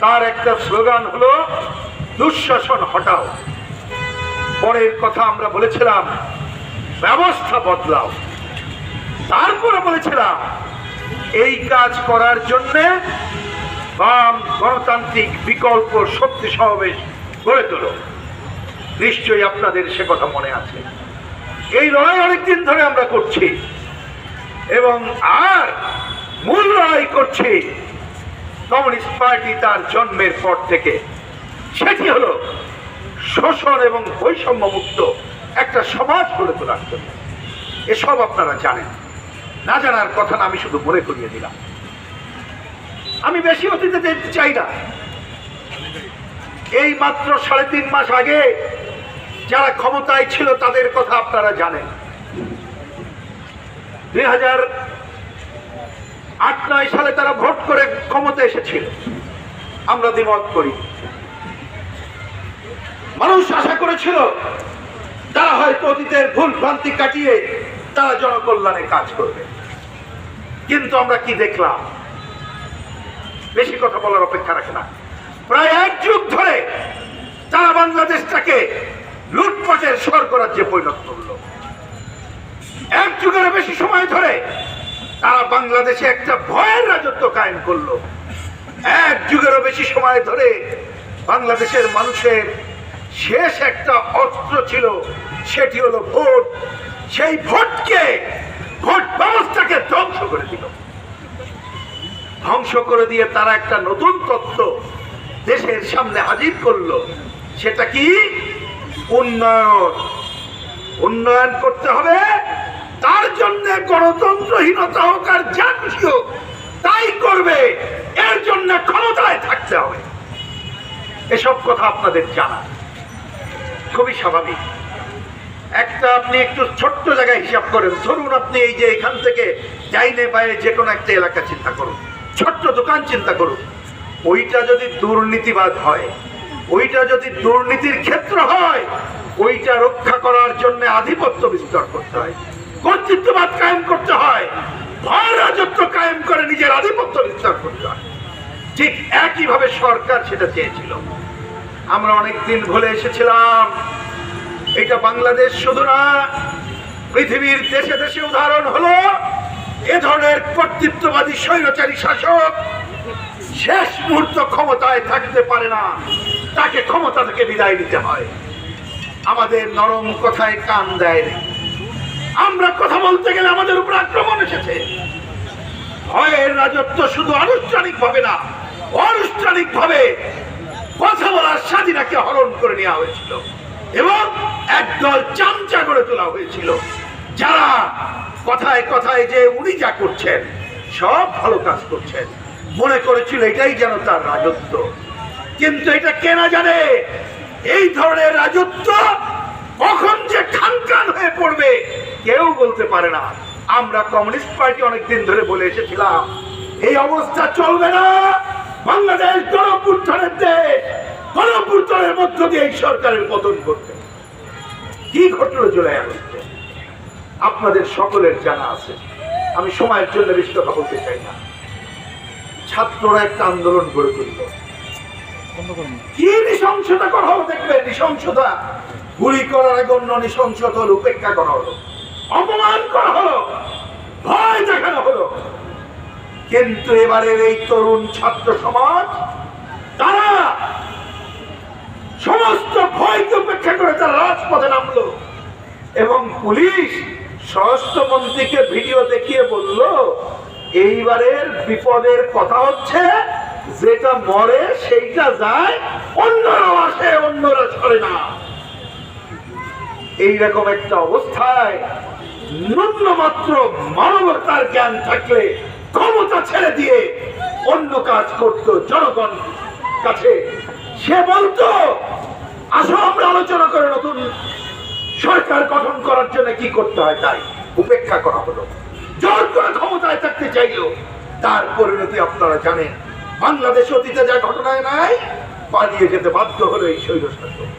তার একটা স্লোগান হলো, দুঃশাসন হটাও। পরের কথা আমরা বলেছিলাম, ব্যবস্থা বদলাও। তারপরে বলেছিলাম, এই কাজ করার জন্যে বাম গণতান্ত্রিক বিকল্প শক্তি সমাবেশ গড়ে তোলো। নিশ্চয়ই আপনাদের সে কথা মনে আছে। এই লড়াই অনেকদিন ধরে আমরা করছি এবং আর মূল লড়াই করছি কমিউনিস্ট পার্টি তার জন্মের পর থেকে। সেটি হলো শোষণ এবং বৈষম্য মুক্ত একটা সমাজ গড়ে তোলার জন্য। এসব আপনারা জানেন। না জানার কথা আমি শুধু মনে করিয়ে দিলাম। আমি বেশি অতীতে যেতে চাই না। এই মাত্র সাড়ে তিন মাস আগে যারা ক্ষমতায় ছিল তাদের কথা আপনারা জানেন। দুই হাজার আট, নয় সালে তারা ভোট করে ক্ষমতা এসেছিল। আমরা দ্বিমত করি। মানুষ আশা করেছিল তারা হয়তো অতীতের ভুল ভ্রান্তি কাটিয়ে তারা জনকল্যাণে কাজ করবে। কিন্তু আমরা কি দেখলাম? বেশি কথা বলার অপেক্ষা রাখে না। প্রায় এক যুগ ধরে তারা বাংলাদেশটাকে লুটপাটের স্বর্গরাজ্যে পরিণত করল। এক যুগের বেশি সময় ধরে তারা বাংলাদেশে একটা ভয়ের রাজত্ব কায়েম করল। এক যুগেরও বেশি সময় ধরে বাংলাদেশের মানুষের শেষ একটা অস্ত্র ছিল, সেটি হলো ভোট। সেই ভোটকে, ভোট ব্যবস্থাকে ধ্বংস করে দিল। ধ্বংস করে দিয়ে তারা একটা নতুন তত্ত্ব দেশের সামনে হাজির করল। সেটা কি? উন্নয়ন। উন্নয়ন করতে হবে জন্য গণতন্ত্রহীনতা হোক আর যা হোক, তাই করবে। এর জন্য ক্ষমতায় থাকতে হবে। এসব কথা আপনাদের জানা। খুবই স্বাভাবিক। একটা আপনি একটু ছোট্ট জায়গায় হিসাব করেন। ধরুন আপনি এই যে এখান থেকে যাইনে পায়ে যে কোনো একটা এলাকা চিন্তা করুন। ছোট্ট দোকান চিন্তা করুন। ওইটা যদি দুর্নীতিবাদ হয়, ওইটা যদি দুর্নীতির ক্ষেত্র হয়, ওইটা রক্ষা করার জন্য আধিপত্য বিস্তার করতে হয়। কর্তৃত্ববাদ কায়েম করতে হয়। ভয় রাজত্ব কায়েম করে নিজের আধিপত্য বিস্তার করতে হয়। ঠিক একইভাবে সরকার সেটা চেয়েছিল। আমরা অনেকদিন ভুলে এসেছিলাম, এটা বাংলাদেশ শুধু না, পৃথিবীর দেশে দেশে উদাহরণ হলো, এ ধরনের কর্তৃত্ববাদী স্বৈরচারী শাসক শেষ মুহূর্ত ক্ষমতায় থাকতে পারে না। তাকে ক্ষমতা থেকে বিদায় নিতে হয়। আমাদের নরম কথায় কান দেয় না। আমরা কথা বলতে গেলে আমাদের উপর আক্রমণ এসেছে। ভয়ের রাজত্ব শুধু আনুষ্ঠানিক ভাবে না অনানুষ্ঠানিক ভাবে কথা বলার স্বাধীনাকে হরণ করে নেওয়া হয়েছিল এবং একদল চামচা করে তোলা হয়েছিল। যারা কথায় কথায় যে উনি যা করছেন, সব ভালো কাজ করছেন। মনে করেছিল এটাই যেন তার রাজত্ব। কিন্তু এটা কেনা জানে, এই ধরনের রাজত্ব বলতে পারে না। আমরা কমিউনিস্ট পার্টি অনেকদিন ধরে বলে এসেছিলাম, এই অবস্থা চলবে না। বাংলাদেশ গণপুত্থনের দেশ, গণপুত্থনের মধ্য দিয়ে এই সরকারের পতন করবে কি ঘটলো জুলাই আগস্টে? আপনাদের সকলের জানা আছে। আমি সময়ের জন্য বেশি কথা বলতে চাই না। ছাত্ররা একটা আন্দোলন গড়ে তুলল। কি নৃশংসতা করা হলো দেখবেন? নৃশংসতা গুলি করার আগে অন্য নৃশংসতা উপেক্ষা করা হলো। অপমান করা হলো। ভয় দেখানো হলো। কিন্তু এবারের এই তরুণ ছাত্র সমাজ, তারা সমস্ত ভয়কে উপেক্ষা করে তারা রাজপথে নামলো এবং পুলিশ স্বরাষ্ট্রমন্ত্রীকে ভিডিও দেখিয়ে বলল, এইবারের বিপদের কথা হচ্ছে যেটা মরে সেইটা যায় অন্যরা আসে, অন্যরা সরে না। এইরকম একটা অবস্থায় ন্যূনমাত্র মানবতার জ্ঞান থাকলে ক্ষমতা ছেড়ে দিয়ে অন্য কাজ করত জনগণ কাছে। সে বলতো, আসো, আমরা আলোচনা করে নতুন সরকার গঠন করার জন্য কি করতে হয় তাই উপেক্ষা করা হলো। জোর করে ক্ষমতায় থাকতে চাইল। তার পরিণতি আপনারা জানেন। বাংলাদেশ অতীতে যা ঘটনায় নাই, পালিয়ে যেতে বাধ্য হলো এই শৈল শাসক